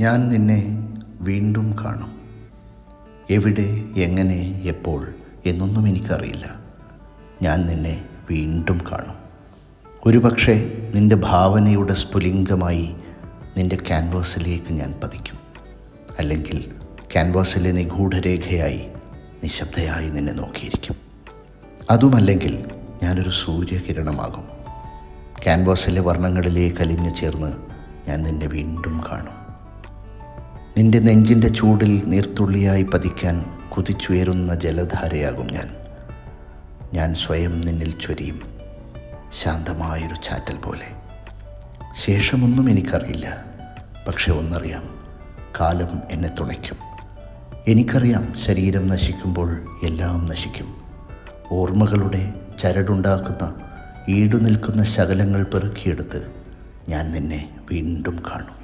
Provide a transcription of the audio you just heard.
ഞാൻ നിന്നെ വീണ്ടും കാണും. എവിടെ എങ്ങനെ എപ്പോൾ എന്നൊന്നും എനിക്കറിയില്ല. ഞാൻ നിന്നെ വീണ്ടും കാണും. ഒരുപക്ഷെ നിന്റെ ഭാവനയുടെ സ്ഫുലിംഗമായി നിന്റെ ക്യാൻവാസിലേക്ക് ഞാൻ പതിക്കും. അല്ലെങ്കിൽ ക്യാൻവാസിലെ നിഗൂഢരേഖയായി നിശബ്ദയായി നിന്നെ നോക്കിയിരിക്കും. അതുമല്ലെങ്കിൽ ഞാനൊരു സൂര്യകിരണമാകും. ക്യാൻവാസിലെ വർണങ്ങളിലേക്ക് അലിഞ്ഞു ചേർന്ന് ഞാൻ നിന്നെ വീണ്ടും കാണും. നിന്റെ നെഞ്ചിന്റെ ചൂടിൽ നീർത്തുള്ളിയായി പതിക്കാൻ കുതിച്ചുയരുന്ന ജലധാരയാകും ഞാൻ. ഞാൻ സ്വയം നിന്നിൽ ചൊരിയും ശാന്തമായൊരു ചാറ്റൽ പോലെ. ശേഷമൊന്നും എനിക്കറിയില്ല. പക്ഷെ ഒന്നറിയാം കാലം എന്നെ തുണയ്ക്കും. എനിക്കറിയാം ശരീരം നശിക്കുമ്പോൾ എല്ലാം നശിക്കും. ഓർമ്മകളുടെ ചരടുണ്ടാക്കുന്ന ഈടുനിൽക്കുന്ന ശകലങ്ങൾ പെറുക്കിയെടുത്ത് ഞാൻ നിന്നെ വീണ്ടും കാണും.